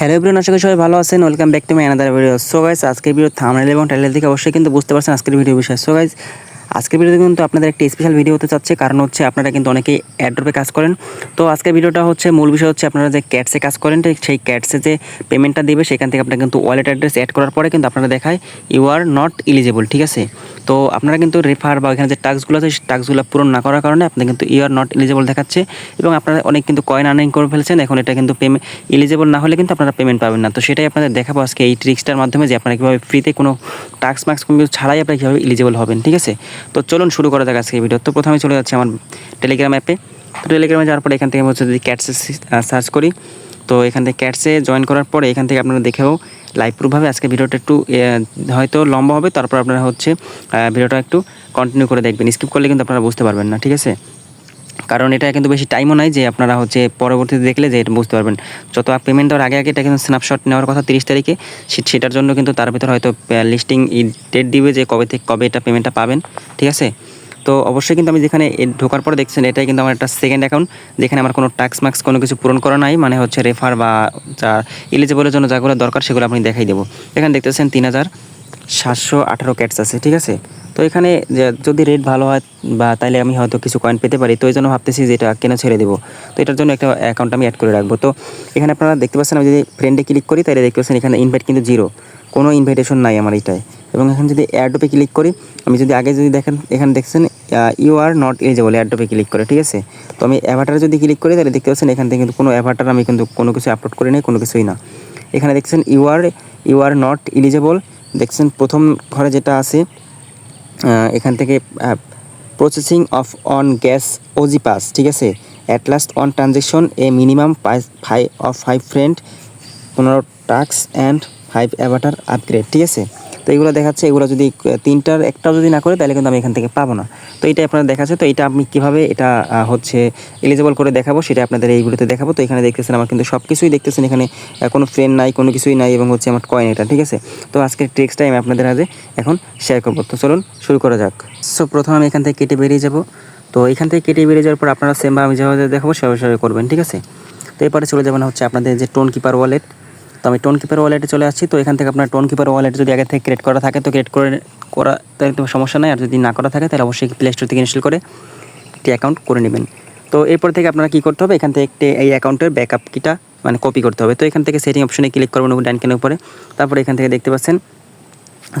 Hello everyone আশা করি সবাই ভালো আছেন। Welcome back to my another video so guys আজকের ভিডিও থামনেল এবং টাইটেল থেকে অবশ্যই কিন্তু বুঝতে পারছেন আজকের ভিডিও বিষয়। সো গাইস আজকের ভিডিওতে কিন্তু আপনাদের একটা স্পেশাল ভিডিও হতে চাচ্ছে কারণ হচ্ছে আপনারা কিন্তু অনেকেই অ্যাড্রপে কাজ করেন। তো আজকের ভিডিওটা হচ্ছে মূল বিষয় হচ্ছে আপনারা যে ক্যাটসে কাজ করেন সেই ক্যাটসে যে পেমেন্টটা দেবে, সেখান থেকে আপনারা কিন্তু ওয়ালেট অ্যাড্রেস অ্যাড করার পরে কিন্তু আপনারা দেখায় ইউ আর নট এলিজেবল ঠিক আছে? তো আপনারা কিন্তু রেফার বা এখানে যে টাস্কগুলো আছে, সেই টাস্কগুলো পূরণ না করার কারণে আপনি কিন্তু ইউ আর নট এলিজেবল দেখাচ্ছে। এবং আপনারা অনেক কিন্তু কয়েন আর্নিং করে ফেলছেন, এখন এটা কিন্তু পেমেন্ট এলিজেবল না হলে কিন্তু আপনারা পেমেন্ট পাবেন না। তো সেটাই আপনাদের দেখাবো আজকে এই ট্রিক্সটার মাধ্যমে যে আপনারা কীভাবে ফ্রিতে কোনো টাস্ক মার্কস কোনো কিছু ছাড়াই আপনারা কীভাবে এলিজেবল হবেন, ঠিক আছে? তো চলুন শুরু করা যাক আজকে ভিডিও তো প্রথমে চলে যাচ্ছে আমার টেলিগ্রাম অ্যাপে তো টেলিগ্রামে যাওয়ার পরে এখান থেকে আমি হচ্ছে যদি ক্যাটসে সার্চ করি, তো এখান থেকে ক্যাটসে জয়েন করার পরে এখান থেকে আপনারা দেখেও লাইভ প্রুফভাবে আজকে ভিডিওটা একটু হয়তো লম্বা হবে, তারপর আপনারা হচ্ছে ভিডিওটা একটু কন্টিনিউ করে দেখবেন। স্কিপ করলে কিন্তু আপনারা বুঝতে পারবেন না, ঠিক আছে? কারণ এটা কিন্তু বেশি টাইমও নাই যে আপনারা হচ্ছে পরবর্তীতে দেখলে যে এটা বুঝতে পারবেন। যত পেমেন্ট দেওয়ার আগে আগে এটা কিন্তু স্ন্যাপশট নেওয়ার কথা তিরিশ তারিখে। সেটার জন্য কিন্তু তার ভিতর হয়তো লিস্টিং ডেট দিবে যে কবে থেকে কবে এটা পেমেন্টটা পাবেন, ঠিক আছে? তো অবশ্যই কিন্তু আমি যেখানে ঢোকার পর দেখছেন, এটাই কিন্তু আমার একটা সেকেন্ড অ্যাকাউন্ট যেখানে আমার কোনো ট্যাক্স মার্কস কোনো কিছু পূরণ করা নাই মানে হচ্ছে রেফার বা যা এলিজিবলের জন্য যাগুলো দরকার সেগুলো আপনি দেখাই দেবো। এখানে দেখতেছেন তিন হাজার সাতশো আঠারো ক্যাটস আছে, ঠিক আছে? তো এখানে যদি রেট ভালো হয় বা তাইলে আমি হয়তো কিছু কয়েন পেতে পারি, তো এই জন্য ভাবতেছি যে এটা কেন ছেড়ে দেবো? তো এটার জন্য একটা অ্যাকাউন্ট আমি অ্যাড করে রাখব। তো এখানে আপনারা দেখতে পাচ্ছেন, আমি যদি ফ্রেন্ডে ক্লিক করি তাহলে দেখতে পাচ্ছেন এখানে ইনভাইট কিন্তু জিরো কোনো ইনভাইটেশন নাই আমার এটাই এবং এখানে যদি অ্যাডোপে ক্লিক করি, আমি যদি আগে যদি দেখেন, এখানে দেখছেন ইউ আর নট এলিজেবল অ্যাডোপে ক্লিক করে, ঠিক আছে? তো আমি অ্যাভাটারে যদি ক্লিক করি, তাহলে দেখতে পাচ্ছেন এখান থেকে কিন্তু কোনো অ্যাভাটার আমি কিন্তু কোনো কিছু আপলোড করি নাই, কোনো কিছুই না। এখানে দেখছেন you are you are not eligible দেখছেন প্রথম ঘরে যেটা আছে এখান থেকে processing of on gas OG pass ঠিক আছে? At last on transaction a minimum five of five friend পনেরো tasks and five avatar upgrade ঠিক আছে? তো এগুলো দেখাচ্ছে, এগুলো যদি তিনটার একটাও যদি না করে, তাহলে কিন্তু আমি এখান থেকে পাবো না। তো এটা আপনারা দেখাচ্ছে, তো এটা আমি কীভাবে এটা হচ্ছে এলিজিবল করে দেখাবো সেটা আপনাদের এইগুলোতে দেখাবো। তো এখানে দেখতেছেন আমার কিন্তু সব কিছুই দেখতেছেন, এখানে কোনো ফ্রেন্ড নাই, কোনো কিছুই নাই এবং হচ্ছে আমার কয়েন এটা, ঠিক আছে? তো আজকের ট্রিক্সটাই আমি আপনাদের আগে এখন শেয়ার করব। তো চলুন শুরু করা যাক। সো প্রথমে আমি এখান থেকে কেটে বেরিয়ে যাব। তো এখান থেকে কেটে বেরিয়ে যাওয়ার পর আপনারা সেম আমি যেভাবে দেখাবো সেভাবে সেভাবে করবেন, ঠিক আছে? তো এরপরে চলে যাবেন হচ্ছে আপনাদের যে টোন কিপার ওয়ালেট তো আমি টোন কিপার ওয়ালেটে চলে আসছি। তো এখান থেকে আপনার টোন কিপার ওয়ালেট যদি আগে থেকে ক্রিয়েট করা থাকে, তো ক্রিয়েট করে, করা, তাহলে তো সমস্যা নাই। আর যদি না করা থাকে, তাহলে অবশ্যই প্লে স্টোর থেকে ইনস্টল করে একটি অ্যাকাউন্ট করে নেবেন। তো এরপর থেকে আপনারা কী করতে হবে? এখান থেকে একটি, এই অ্যাকাউন্টের ব্যাকআপ কিটা মানে কপি করতে হবে। তো এখান থেকে সেটিং অপশনে ক্লিক করবেন ডান কেনের উপরে। তারপরে এখান থেকে দেখতে পাচ্ছেন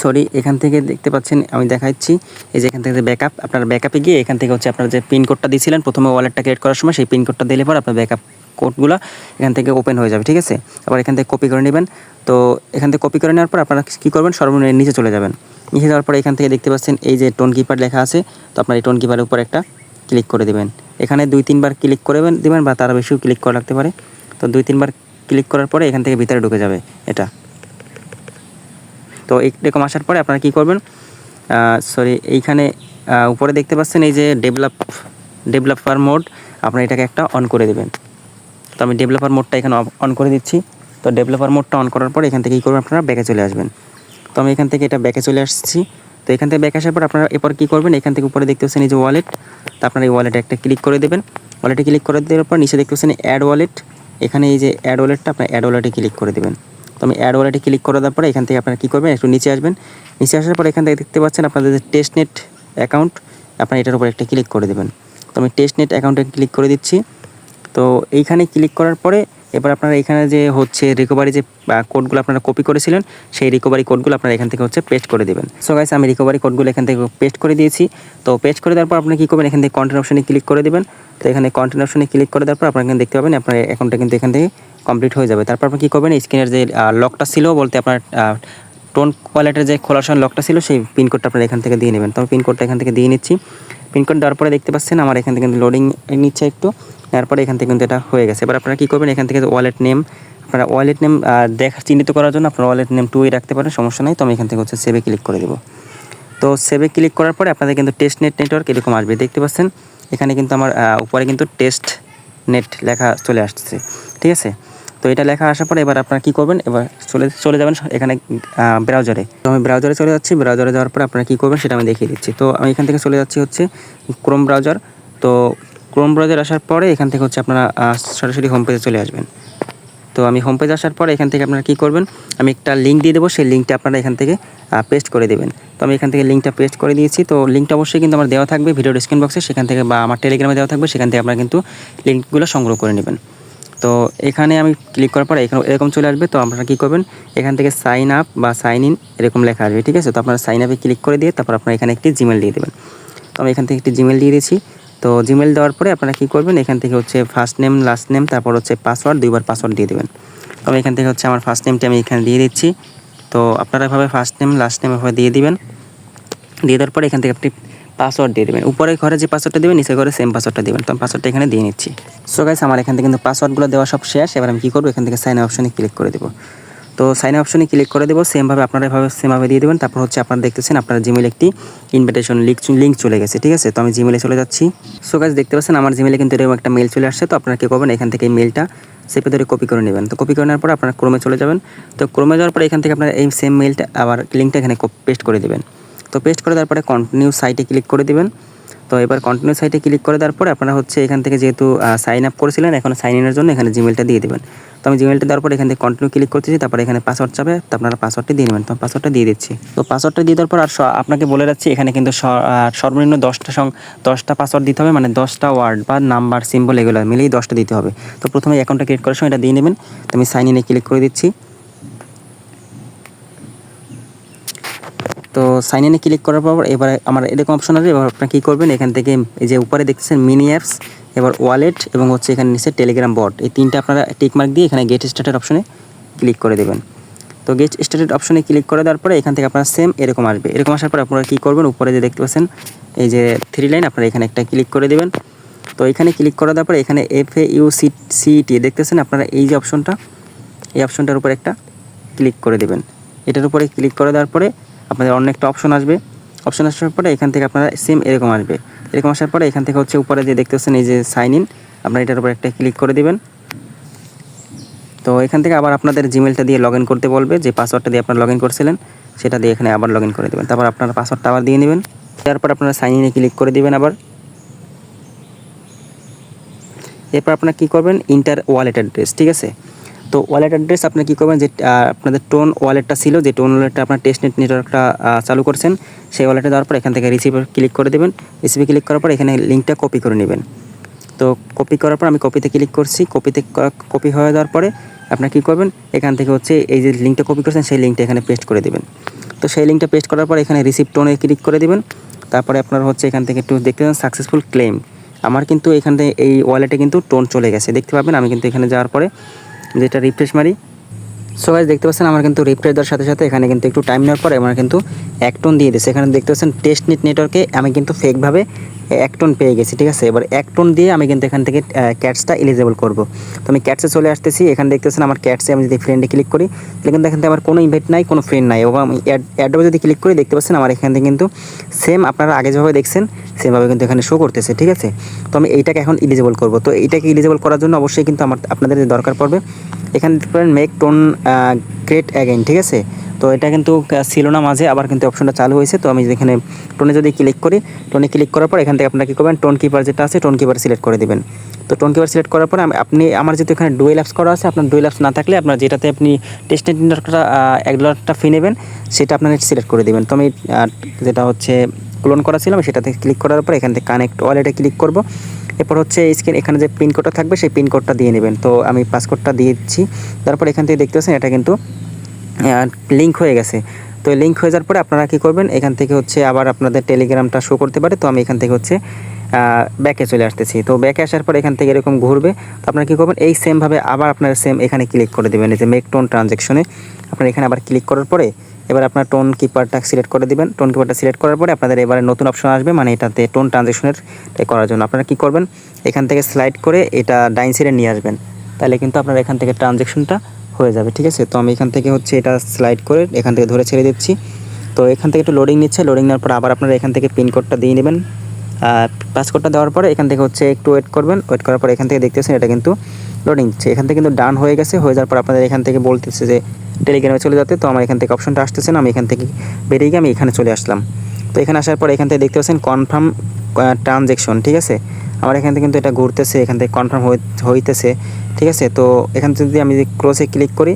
সরি এখান থেকে দেখতে পাচ্ছেন, আমি দেখাচ্ছি, এই যে এখান থেকে ব্যাকআপ আপনার ব্যাকআপে গিয়ে এখান থেকে হচ্ছে আপনার যে পিন কোডটা দিয়েছিলেন, প্রথমে ওয়ালেটটা ক্রিয়েট করার সময় সেই পিন কোডটা দিলে পর আপনার ব্যাকআপ কোডগুলো এখান থেকে ওপেন হয়ে যাবে, ঠিক আছে? আবার এখান থেকে কপি করে নেবেন। তো এখান থেকে কপি করে নেওয়ার পর আপনারা কী করবেন? সর্বনিম্ন নিচে চলে যাবেন। নিচে যাওয়ার পর এখান থেকে দেখতে পাচ্ছেন এই যে টোন কিপার লেখা আছে। তো আপনার এই টোন কিপারের উপর একটা ক্লিক করে দেবেন। এখানে দুই, তিনবার ক্লিক করে দেবেন বা তার বেশিও ক্লিক করা লাগতে পারে। তো দুই, তিনবার ক্লিক করার পরে এখান থেকে ভিতরে ঢুকে যাবে এটা। তো এরকম আসার পরে আপনারা কী করবেন? সরি এইখানে উপরে দেখতে পাচ্ছেন এই যে ডেভেলপ ডেভেলপার মোড আপনারা এটাকে একটা অন করে দেবেন। তো আমি ডেভেলপার মোডটা এখানে অন করে দিচ্ছি। তো ডেভেলপার মোডটা অন করার পর এখান থেকে কী করবেন আপনারা? ব্যাকে চলে আসবেন। তো আমি এখান থেকে এটা ব্যাকে চলে আসছি। তো এখান থেকে ব্যাক আসার পর আপনারা এরপর কী করবেন? এখান থেকে উপরে দেখতে পাচ্ছেন এই যে ওয়ালেট তো আপনারা এই ওয়ালেটে একটা ক্লিক করে দেবেন। ওয়ালেটে ক্লিক করে দেওয়ার পর নিচে দেখতে পাচ্ছেন অ্যাড ওয়ালেট এখানে এই যে অ্যাড ওয়ালেটটা আপনার অ্যাড ওয়ালেটে ক্লিক করে দেবেন। তো আমি অ্যাড ওয়ালেটে ক্লিক করে দেওয়ার পরে এখান থেকে আপনারা কী করবেন? একটু নিচে আসবেন। নিচে আসার পর এখান থেকে দেখতে পাচ্ছেন আপনাদের যে টেস্ট নেট অ্যাকাউন্ট আপনার এটার উপর একটা ক্লিক করে দেবেন। তো আমি টেস্ট নেট অ্যাকাউন্টে ক্লিক করে দিচ্ছি। তো এইখানে ক্লিক করার পরে এবার আপনারা এখানে যে হচ্ছে রিকভারি যে কোডগুলো আপনারা কপি করেছিলেন, সেই রিকভারি কোডগুলো আপনারা এখান থেকে হচ্ছে পেস্ট করে দেবেন। সো গাইস আমি রিকভারি কোডগুলো এখান থেকে পেস্ট করে দিয়েছি। তো পেস্ট করে দেওয়ার পর আপনি কী করবেন? এখান থেকে কন্টেন্ট অপশনে ক্লিক করে দেবেন। তো এখানে কন্টেন্ট অপশনে ক্লিক করে দেওয়ার পর আপনারা এখানে দেখতে পাবেন আপনার অ্যাকাউন্টটা কিন্তু এখান থেকে কমপ্লিট হয়ে যাবে। তারপর আপনি কী করবেন? স্ক্রিনের যে লকটা ছিল বলতে আপনার টোন কোয়ালিটির যে খোলার সময় লকটা ছিল, সেই পিনকোডটা আপনারা এখান থেকে দিয়ে নেবেন। তো আমি পিনকোডটা এখান থেকে দিয়ে নিচ্ছি। পিনকোড দেওয়ার পরে দেখতে পাচ্ছেন আমার এখান থেকে লোডিং নিচ্ছে একটু। তারপরে এখান থেকে কিন্তু এটা হয়ে গেছে। এবার আপনারা কী করবেন? এখান থেকে ওয়ালেট নেম আপনারা ওয়ালেট নেম দেখা, চিহ্নিত করার জন্য আপনারা ওয়ালেট নেম টুই রাখতে পারেন, সমস্যা নাই। তো আমি এখান থেকে হচ্ছে সেভে ক্লিক করে দেবো। তো সেভে ক্লিক করার পরে আপনাদের কিন্তু টেস্ট নেট নেটওয়ার্ক এরকম আসবে। দেখতে পাচ্ছেন? এখানে কিন্তু আমার উপরে কিন্তু টেস্ট নেট লেখা চলে আসছে। ঠিক আছে? তো এটা লেখা আসার পরে এবার আপনারা কী করবেন? এবার চলে চলে যাবেন এখানে ব্রাউজারে তো আমি ব্রাউজারে চলে যাচ্ছি। ব্রাউজারে যাওয়ার পরে আপনারা কী করবেন সেটা আমি দেখিয়ে দিচ্ছি। তো আমি এখান থেকে চলে যাচ্ছি হচ্ছে ক্রোম ব্রাউজার তো ক্রোম ব্রাউজার আসার পরে এখান থেকে হচ্ছে আপনারা সরাসরি হোম পেজে চলে আসবেন। তো আমি হোম পেজ আসার পরে এখান থেকে আপনারা কী করবেন, আমি একটা লিঙ্ক দিয়ে দেবো, সেই লিঙ্কটা আপনারা এখান থেকে পেস্ট করে দেবেন। তো আমি এখান থেকে লিঙ্কটা পেস্ট করে দিয়েছি, তো লিঙ্কটা অবশ্যই কিন্তু আমার দেওয়া থাকবে ভিডিও ডিসক্রিপশন বক্সে সেখান থেকে বা আমার টেলিগ্রামে দেওয়া থাকবে, সেখান থেকে আপনারা কিন্তু লিঙ্কগুলো সংগ্রহ করে নেবেন। তো এখানে আমি ক্লিক করার পরে এখানে এরকম চলে আসবে, তো আপনারা কী করবেন, এখান থেকে সাইন আপ বা সাইন ইন এরকম লেখা আসবে, ঠিক আছে? তো আপনারা সাইন আপে ক্লিক করে দিয়ে তারপর আপনারা এখানে একটি জিমেল দিয়ে দেবেন। তো আমি এখান থেকে একটি জিমেল দিয়ে দিয়েছি তো জিমেল দেওয়ার পরে আপনারা কী করবেন? এখান থেকে হচ্ছে ফার্স্ট নেম লাস্ট নেম তারপর হচ্ছে পাসওয়ার্ড দুইবার পাসওয়ার্ড দিয়ে দেবেন। তো আমি এখান থেকে হচ্ছে আমার ফার্স্ট নেমটা আমি এখানে দিয়ে দিচ্ছি। তো আপনারা এভাবে ফার্স্ট নেম লাস্ট নেম এভাবে দিয়ে দিবেন। দিয়ে দেওয়ার পরে এখান থেকে আপনি পাসওয়ার্ড দিয়ে দেবেন। উপরে ঘরে যে পাসওয়ার্ডটা দেবেন, নিচে ঘরে সেম পাসওয়ার্ডটা দেবেন। তো আমি পাসওয়ার্ডটা এখানে দিয়ে নিচ্ছি। সো গাইস আমার এখান থেকে কিন্তু পাসওয়ার্ডগুলো দেওয়া সব শেষ। এবার আমি কী করব? এখান থেকে সাইন অপশনে ক্লিক করে দেবো। তো সাইন অপশনে ক্লিক করে দেবো সেমভাবে আপনারা এভাবে সেমভাবে দিয়ে দেবেন। তারপর হচ্ছে আপনারা দেখতেছেন আপনার জিমেল একটি ইনভিটেশন লিঙ্ক লিঙ্ক চলে গেছে, ঠিক আছে? তো আমি জিমেলে চলে যাচ্ছি। সো গাইস দেখতে পাচ্ছেন আমার জিমেলে কিন্তু এরকম একটা মেল চলে আসছে। তো আপনারা কী করবেন? এখান থেকে এই মেলটা সেপে ধরে কপি করে নেবেন। তো কপি করে নেওয়ার পর আপনারা ক্রমে চলে যাবেন। তো ক্রমে যাওয়ার পরে এখান থেকে আপনারা এই সেম মেলটা আবার লিঙ্কটা এখানে পেস্ট করে দেবেন। তো পেস্ট করে দেওয়ার পরে কন্টিনিউ সাইটে ক্লিক করে দেবেন। তো এবার কন্টিনিউ সাইটে ক্লিক করে দেওয়ার পরে আপনারা হচ্ছে এখান থেকে যেহেতু সাইন আপ করেছিলেন, এখন সাইন ইনের জন্য এখানে জিমেলটা দিয়ে দেবেন। তো আমি জিমেলটা দেওয়ার পরে এখান থেকে কন্টিনিউ ক্লিক করতেছি, তারপরে এখানে পাসওয়ার্ড চাবে তো আপনারা পাসওয়ার্ডটি দিয়ে নেবেন। তো পাসওয়ার্ডটা দিয়ে দিচ্ছি। তো পাসওয়ার্ডটা দিয়ে দেওয়ার পর আর আপনাকে বলে রাখছি, এখানে কিন্তু সর্বনিম্ন দশটা সং, দশটা পাসওয়ার্ড দিতে হবে মানে দশটা ওয়ার্ড বা নাম্বার সিম্বল এগুলো মিলেই দশটা দিতে হবে। তো প্রথমে অ্যাকাউন্টটা ক্রিয়েট করার সময় এটা দিয়ে নেবেন। তো আমি সাইন ইনে ক্লিক করে দিচ্ছি। তো সাইন ইনে ক্লিক করার পর এবার আমার এরকম অপশন আসবে এবার আপনারা কী করবেন? এখান থেকে এই যে উপরে দেখতেছেন মিনি অ্যাপস এবার ওয়ালেট এবং হচ্ছে এখানে নিচে টেলিগ্রাম বট এই তিনটা আপনারা টিকমার্ক দিয়ে এখানে গেট স্টার্টের অপশনে ক্লিক করে দেবেন। তো গেট স্টার্টেড অপশনে ক্লিক করে দেওয়ার পরে এখান থেকে আপনারা সেম এরকম আসবে। এরকম আসার পর আপনারা কী করবেন? উপরে যে দেখতে পাচ্ছেন, এই যে থ্রি লাইন আপনারা এখানে একটা ক্লিক করে দেবেন। তো এখানে ক্লিক করে দেওয়ার পরে এখানে F A U C CET দেখতেছেন আপনারা এই যে অপশনটা এই অপশনটার উপর একটা ক্লিক করে দেবেন। এটার উপরে ক্লিক করে দেওয়ার পরে আপনাদের অন্য একটা অপশন আসবে। অপশন আসার পরে এখান থেকে আপনারা সেম এরকম আসবে। এরকম আসার পরে এখান থেকে হচ্ছে উপরে যে দেখতে পাচ্ছেন এই যে সাইন ইন আপনারা এটার উপর একটা ক্লিক করে দেবেন। তো এখান থেকে আবার আপনাদের জিমেলটা দিয়ে লগ করতে বলবে, যে পাসওয়ার্ডটা দিয়ে আপনারা লগ করছিলেন, সেটা দিয়ে এখানে আবার লগ করে দেবেন। তারপর আপনারা পাসওয়ার্ডটা আবার দিয়ে নেবেন। তারপর আপনারা সাইন ইনে ক্লিক করে দিবেন আবার। এরপর আপনারা কী করবেন? ইন্টার ওয়ালেট অ্যাড্রেস ঠিক আছে? তো ওয়ালেট অ্যাড্রেস আপনি কী করবেন? যে আপনাদের টোন ওয়ালেটটা ছিল, যে টোন ওয়ালেটটা আপনার টেস্ট নেট নেটওয়ার্কটা চালু করছেন, সেই ওয়ালেটে দেওয়ার পর এখান থেকে রিসিভে ক্লিক করে দেবেন। রিসিভে ক্লিক করার পর এখানে লিঙ্কটা কপি করে নেবেন। তো কপি করার পর আমি কপিতে ক্লিক করছি। কপিতে কপি হয়ে যাওয়ার পরে আপনার কী করবেন? এখান থেকে হচ্ছে এই যে লিঙ্কটা কপি করছেন, সেই লিঙ্কটা এখানে পেস্ট করে দেবেন। তো সেই লিঙ্কটা পেস্ট করার পর এখানে রিসিভ টোনে ক্লিক করে দেবেন। তারপরে আপনার হচ্ছে এখান থেকে একটু দেখতে পাবেন সাকসেসফুল ক্লেম আমার কিন্তু এখান থেকে এই ওয়ালেটে কিন্তু টোন চলে গেছে। দেখতে পাবেন, আমি কিন্তু এখানে যাওয়ার পরে যেটা রিফ্রেশ মারি। সো গাইজ দেখতে পাচ্ছেন, আমার কিন্তু রিফ্রেশ দেওয়ার সাথে সাথে এখানে কিন্তু একটু টাইম নেওয়ার পরে আমার কিন্তু এক টোন দিয়ে দিয়েছে। এখানে দেখতে পাচ্ছেন টেস্ট নেট নেটওয়ার্কে আমি কিন্তু ফেকভাবে এক টোন পেয়ে গেছি, ঠিক আছে? এবার এক টোন দিয়ে আমি কিন্তু এখান থেকে ক্যাটসটা এলিজেবল করব। তো আমি ক্যাটসে চলে আসতেছি, এখানে দেখতে পাচ্ছেন আমার ক্যাটসে আমি যদি ফ্রেন্ডে ক্লিক করি, তাহলে কিন্তু এখান থেকে আমার কোনো ইনভাইট নাই, কোনো ফ্রেন্ড নাই। এবং আমি অ্যাড অ্যাডভাবে যদি ক্লিক করি, দেখতে পাচ্ছেন আমার এখান থেকে কিন্তু সেম আপনারা আগে যেভাবে দেখছেন সেমভাবে কিন্তু এখানে শো করতেছে, ঠিক আছে? তো আমি এইটাকে এখন ইলিজিবল করব। তো এইটাকে ইলিজিবল করার জন্য অবশ্যই কিন্তু আমার, আপনাদের দরকার পড়বে এখানে দেখতে পারেন মেক টোন গ্রেট অ্যাগেন ঠিক আছে? তো এটা কিন্তু ছিল না মাঝে, আবার কিন্তু অপশনটা চালু হয়েছে। তো আমি এখানে টোনে যদি ক্লিক করি টোনে ক্লিক করার পর এখান থেকে আপনারা কী করবেন? টোন কিপার যেটা আছে টোন কিপার সিলেক্ট করে দেবেন। তো টোন কিপার সিলেক্ট করার পর আপনি, আমার যেহেতু এখানে ডুয়েল অ্যাপস করা আছে, আপনার ডুয়েল অ্যাপস না থাকলে আপনার যেটাতে আপনি টেস্ট নেটওয়ার্কটা এক ডলারটা ফি নেবেন, সেটা আপনার সিলেক্ট করে দেবেন। তো আমি যেটা হচ্ছে ক্লোন করা ছিল আমি সেটাতে ক্লিক করার পর এখান থেকে কানেক্ট ওয়ালেটে ক্লিক করব। এরপর হচ্ছে স্ক্রিন এখানে যে পিনকোডটা থাকবে, সেই পিনকোডটা দিয়ে নেবেন। তো আমি পাসকোডটা দিয়েছি। তারপর এখান থেকে দেখতে পাচ্ছেন এটা কিন্তু লিঙ্ক হয়ে গেছে। তো লিঙ্ক হয়ে যাওয়ার পরে আপনারা কী করবেন, এখান থেকে হচ্ছে আবার আপনাদের টেলিগ্রামটা শো করতে পারে। তো আমি এখান থেকে হচ্ছে ব্যাকে চলে আসতেছি। তো ব্যাকে আসার পর এখান থেকে এরকম ঘুরবে। তো আপনারা কী করবেন, এই সেমভাবে আবার আপনারা সেম এখানে ক্লিক করে দেবেন। এই যে মেক টোন ট্রানজ্যাকশনে আপনারা এখানে আবার ক্লিক করার পরে এবার আপনার টোন কিপারটা সিলেক্ট করে দিবেন। টোন কিপারটা সিলেক্ট করার পরে আপনাদের এবারে নতুন অপশন আসবে মানে এটাতে টোন ট্রানজ্যাকশনের করার জন্য। আপনারা কী করবেন? এখান থেকে স্লাইড করে এটা ডাইন সাইডে নিয়ে আসবেন। তাহলে কিন্তু আপনার এখান থেকে ট্রানজ্যাকশনটা হয়ে যাবে, ঠিক আছে? তো আমি এখান থেকে হচ্ছে এটা স্লাইড করে এখান থেকে ধরে ছেড়ে দিচ্ছি। তো এখান থেকে একটু লোডিং নিচ্ছে লোডিং নেওয়ার পর আবার আপনারা এখান থেকে পিনকোডটা দিয়ে নেবেন। পাসকোডটা দেওয়ার পরে এখান থেকে হচ্ছে একটু ওয়েট করবেন। ওয়েট করার পর এখান থেকে দেখতেছেন এটা কিন্তু লোডিং দিচ্ছে এখান থেকে কিন্তু ডান হয়ে গেছে। হয়ে যাওয়ার পর আপনাদের এখান থেকে বলতেছে যে টেলিগ্রামে চলে যেতে, তো আমার এখান থেকে অপশনটা আসতেছে না, আমি এখান থেকে বেরিয়ে গিয়ে আমি এখানে চলে আসলাম। তো এখানে আসার পর এখান থেকে দেখতে পাচ্ছেন কনফার্ম ট্রানজ্যাকশন ঠিক আছে? আমার এখান থেকে কিন্তু এটা ঘুরতেছে, এখান থেকে কনফার্ম হইতেছে, ঠিক আছে? তো এখান থেকে যদি আমি ক্লোজে ক্লিক করি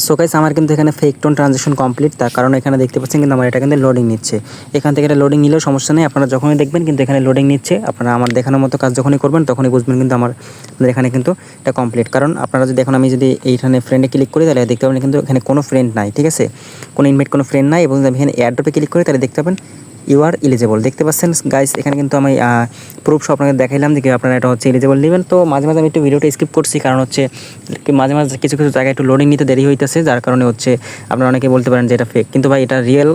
সো গাইস আমার কিন্তু এখানে ফেক টোন ট্রানজেকশন কমপ্লিট তার কারণ এখানে দেখতে পাচ্ছেন কিন্তু আমার এটা কিন্তু লোডিং নিচ্ছে। এখান থেকে এটা লোডিং নিলেও সমস্যা নেই। আপনারা যখনই দেখবেন কিন্তু এখানে লোডিং নিচ্ছে। আপনারা আমার দেখানোর মতো কাজ যখনই করবেন, তখনই বুঝবেন কিন্তু আমার এখানে কিন্তু এটা কমপ্লিট কারণ আপনারা যদি এখন আমি যদি এইখানে ফ্রেন্ডে ক্লিক করি, তাহলে দেখতে পাবেন কিন্তু এখানে কোনো ফ্রেন্ড নাই, ঠিক আছে? কোনো ইনভাইট কোনো ফ্রেন্ড নাই এবং আমি এখানে এয়ারড্রপে ক্লিক করি, তাহলে দেখতে পাবেন ইউ আর এলিজেবল দেখতে পাচ্ছেন গাইস এখানে কিন্তু আমি প্রুফ সব আপনাকে দেখাইলাম যে আপনারা এটা হচ্ছে এলিজেবল নেবেন। তো মাঝে মাঝে আমি একটু ভিডিওটা স্কিপ করছি, কারণ হচ্ছে মাঝে মাঝে কিছু কিছু জায়গায় একটু লোডিং নিতে দেরি হইতেছে, যার কারণে হচ্ছে আপনারা অনেকে বলতে পারেন যে এটা ফেক কিন্তু ভাই, এটা রিয়েল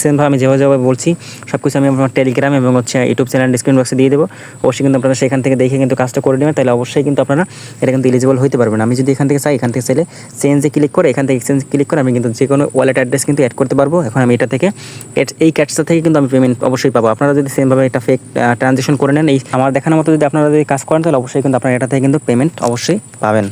সেমভাবে আমি যেভাবে যেভাবে বলছি সব কিছু আমি আমার টেলিগ্রাম এবং হচ্ছে ইউটিউব চ্যানেল ডিসক্রিপশন বক্সে দিয়ে দেবো। অবশ্যই কিন্তু আপনারা সেখান থেকে দেখে কিন্তু কাজটা করে নেবেন, তাহলে অবশ্যই কিন্তু আপনারা এটা কিন্তু এলিজিবল হইতে পারবেন। আমি যদি এখান থেকে চাই, এখান থেকে চাইলে চেঞ্জে ক্লিক করে, এখান থেকে এক্সচেঞ্জ ক্লিক করে আমি কিন্তু যে কোনো ওয়ালেট অ্যাড্রেস কিন্তু অ্যাড করতে পারব। এখন আমি এটা থেকে এই ক্যাটসটা থেকে কিন্তু আমি পেমেন্ট অবশ্যই পাবো। আপনারা যদি সেমভাবে একটা ফেক ট্রানজেকশন করে নেন, এই আমার দেখানোর মতো যদি আপনারা যদি কাজ করেন, তাহলে অবশ্যই কিন্তু আপনারা এটা থেকে কিন্তু পেমেন্ট অবশ্যই পাবেন।